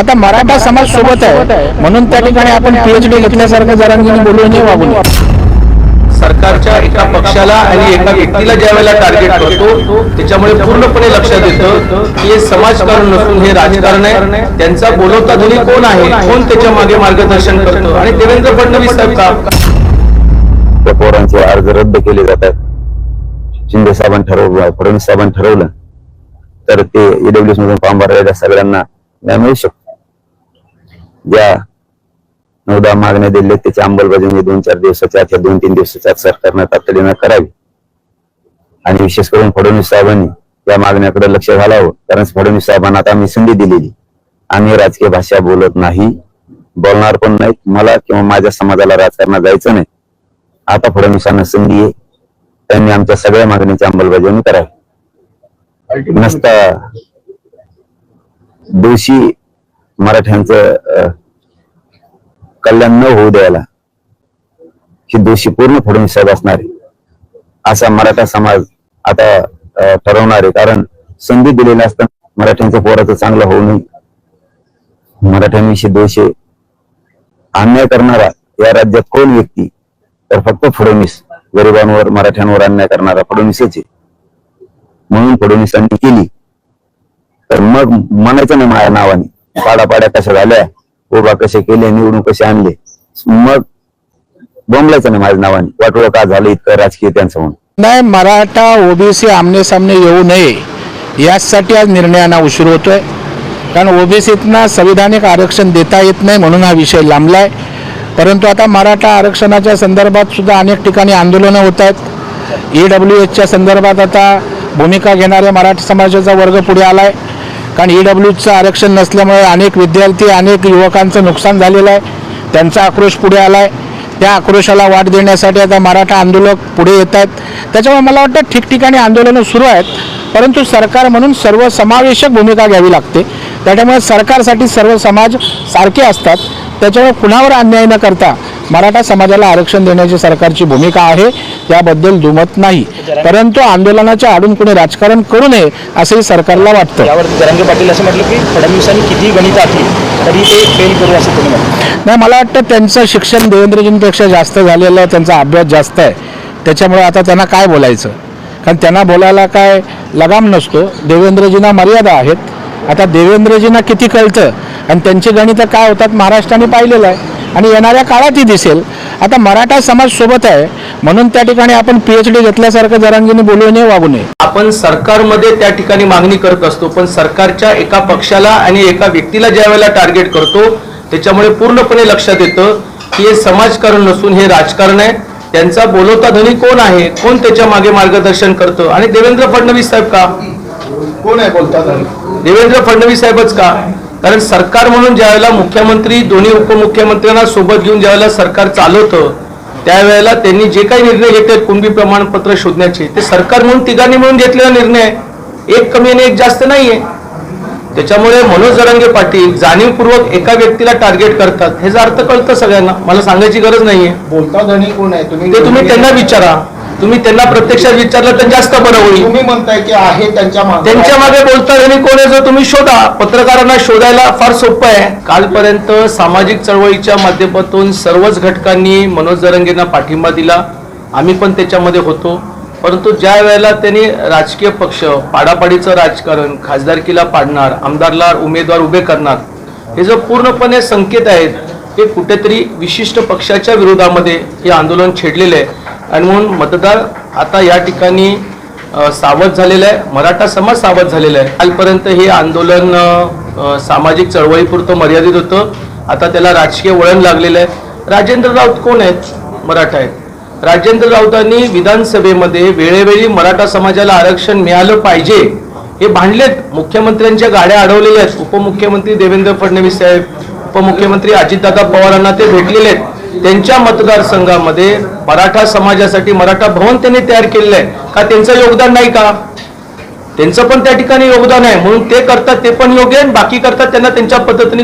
आता मराठा समाज सोबत आहे. म्हणून त्या ठिकाणी आपण पीएचडी घेतल्यासारखं जरांगीने बोलू नये वागू. नये सरकारच्या एका पक्षाला आणि एका व्यक्तीला ज्या वेळेला टार्गेट करतो त्याच्यामुळे पूर्णपणे लक्षात येतं की हे समाजकारण नसून हे राजकारण आहे. त्यांचा बोलवता धनी कोण आहे? कोण त्याच्यामागे मार्गदर्शन करतो? आणि देवेंद्र फडणवीस साहेब का? त्या पोरांचे अर्ज रद्द केले जातात. शिंदे साहेबांनी ठरवलं फडणवीस साहेबांनी ठरवलं. तर ते ईडब्ल्यूएस मधून फॉर्म भरलेल्या सगळ्यांना न्याय मिळू शकतो. ज्या नऊ दहा मागण्या दिल्या त्याची अंमलबजावणी दोन चार दिवसाच्या या दोन तीन दिवसाच्या सरकारनं तातडीनं करावी. आणि विशेष करून फडणवीस साहेबांनी या मागण्याकडे लक्ष घालावं. कारण फडणवीस साहेबांना आता आम्ही संधी दिलेली. आम्ही राजकीय भाषा बोलत नाही बोलणार पण नाहीत. मला किंवा माझ्या समाजाला राजकारणात जायचं नाही. आता फडणवीसांना संधी आहे. त्यांनी आमच्या सगळ्या मागणीची अंमलबजावणी करावी. नसता दोषी मराठ्यांचं कल्याण न होऊ द्यायला ही दोषी पूर्ण फडणवीस साहेब असणारे असा मराठा समाज आता ठरवणार आहे. कारण संधी दिलेली असताना मराठ्यांच्या पोराचं चांगलं होऊ नये. मराठ्यांविषयी दोषे अन्याय करणारा या राज्यात कोण व्यक्ती? तर फक्त फडणवीस. गरिबांवर मराठ्यांवर अन्याय करणारा फडणवीसच आहे. म्हणून फडणवीसांनी केली. तर मग म्हणायचं नाही माझ्या नावाने. पाडापाड्या कशा झाल्या उभा कसे केले निवडून कसे आणले. मग बोंबलायचं नाही माझ्या नावाने वाटोळं का झालं इतकं राजकीय त्यांचं म्हणून. नाही मराठा ओबीसी आमने सामने येऊ नये यासाठी आज निर्णयांना उशीर होतोय. कारण ओबीसीतना संविधानिक आरक्षण देता येत नाही म्हणून हा विषय लांबलाय. परंतु आता मराठा आरक्षणाच्या संदर्भात सुद्धा अनेक ठिकाणी आंदोलनं होत आहेत. ई डब्ल्यू एचच्या संदर्भात आता भूमिका घेणाऱ्या मराठा समाजाचा वर्ग पुढे आला आहे कारण ई डब्ल्यूचं आरक्षण नसल्यामुळे अनेक विद्यार्थी अनेक युवकांचं नुकसान झालेलं आहे. त्यांचा आक्रोश पुढे आला आहे त्या आक्रोशाला वाट देण्यासाठी आता मराठा आंदोलक पुढे येत आहेत. त्याच्यामुळे मला वाटतं ठिकठिकाणी आंदोलनं सुरू आहेत. परंतु सरकार म्हणून सर्वसमावेशक भूमिका घ्यावी लागते. त्याच्यामुळे सरकारसाठी सर्व समाज सारखे असतात. त्याच्यामुळे कुणावर अन्याय न करता मराठा समाजाला आरक्षण देण्याची सरकारची भूमिका आहे त्याबद्दल दुमत नाही. परंतु आंदोलनाच्या आडून कुणी राजकारण करू नये असंही सरकारला वाटतं. यावर जरांगे पाटील असं म्हटलं की फडणवीसांनी किती गणित आखली तरी ते फेल करू असं तुम्ही नाही मला वाटतं त्यांचं शिक्षण देवेंद्रजींपेक्षा जास्त झालेलं आहे त्यांचा अभ्यास जास्त आहे. त्याच्यामुळे आता त्यांना काय बोलायचं? कारण त्यांना बोलायला काय लगाम नसतो. देवेंद्रजींना मर्यादा आहेत. आता देवेंद्रजींना किती कळतं? आणि त्यांची गणितं काय होतात महाराष्ट्राने पाहिलेलं आहे. आणि येणाऱ्या काळातही दिसेल. आता मराठा समाज सोबत आहे म्हणून त्या ठिकाणी आपण पीएचडी घेतल्यासारखं जरांगीने बोलू नये वागू नये. आपण सरकारमध्ये त्या ठिकाणी मागणी करत असतो पण सरकारच्या एका पक्षाला आणि एका व्यक्तीला ज्या वेळेला टार्गेट करतो त्याच्यामुळे पूर्णपणे लक्षात येतं की हे समाजकारण नसून हे राजकारण आहे. त्यांचा बोलवता धनी कोण आहे? कोण त्याच्यामागे मार्गदर्शन करतं? आणि देवेंद्र फडणवीस साहेब का? कोण आहे बोलतात देवेंद्र फडणवीस साहेबच का? कारण सरकार म्हणून ज्यावेळेला मुख्यमंत्री दोन्ही उपमुख्यमंत्र्यांना सोबत घेऊन ज्यावेळेला सरकार चालवतं त्यावेळेला त्यांनी जे काही निर्णय घेतले कुणबी प्रमाणपत्र शोधण्याचे ते सरकार म्हणून तिघांनी मिळून घेतलेला निर्णय. एक कमी आणि एक जास्त नाहीये. त्याच्यामुळे मनोज जरांगे पाटील जाणीवपूर्वक एका व्यक्तीला टार्गेट करतात. ह्याचा अर्थ कळतं सगळ्यांना. मला सांगायची गरज नाहीये. बोलता कोण आहे? तुम्ही ते तुम्ही त्यांना विचारा. तुम्ही त्यांना प्रत्यक्षात विचारलं तर जास्त बरं होईल. तुम्ही म्हणताय की आहे त्यांच्या मागे. त्यांच्या मागे बोलता आणि कोण आहे जो तुम्ही शोधा? पत्रकारांना शोधायला फार सोपं आहे. कालपर्यंत सामाजिक चळवळीच्या माध्यमातून सर्वच घटकांनी मनोज जरंगेंना पाठिंबा दिला. आम्ही पण त्याच्यामध्ये होतो. परंतु ज्या वेळेला त्यांनी राजकीय पक्ष पाडापाडीचं राजकारण खासदारकीला पाडणार आमदारला उमेदवार उभे करणार हे जो पूर्णपणे संकेत आहेत हे कुठेतरी विशिष्ट पक्षाच्या विरोधामध्ये हे आंदोलन छेडलेलं आहे. आणि म्हणून मतदार आता या ठिकाणी सावध झालेलं आहे. मराठा समाज सावध झालेला आहे. कालपर्यंत हे आंदोलन सामाजिक चळवळीपुरतं मर्यादित होतं. आता त्याला राजकीय वळण लागलेलं आहे. राजेंद्र राऊत कोण आहेत? मराठा आहेत. राजेंद्र राऊतांनी विधानसभेमध्ये वेळोवेळी मराठा समाजाला आरक्षण मिळालं पाहिजे हे भांडलेत. मुख्यमंत्र्यांच्या गाड्या अडवलेल्या आहेत. उपमुख्यमंत्री देवेंद्र फडणवीस साहेब उपमुख्यमंत्री अजितदादा पवारांना ते भेटलेले आहेत. त्यांच्या मतदारसंघामध्ये मराठा समाजासाठी मराठा भवन त्यांनी तयार केलेलं आहे. का त्यांचं योगदान नाही का? त्यांचं पण त्या ठिकाणी योगदान आहे. म्हणून ते करतात ते पण योग्य आहे आणि बाकी करतात त्यांना त्यांच्या पद्धतीने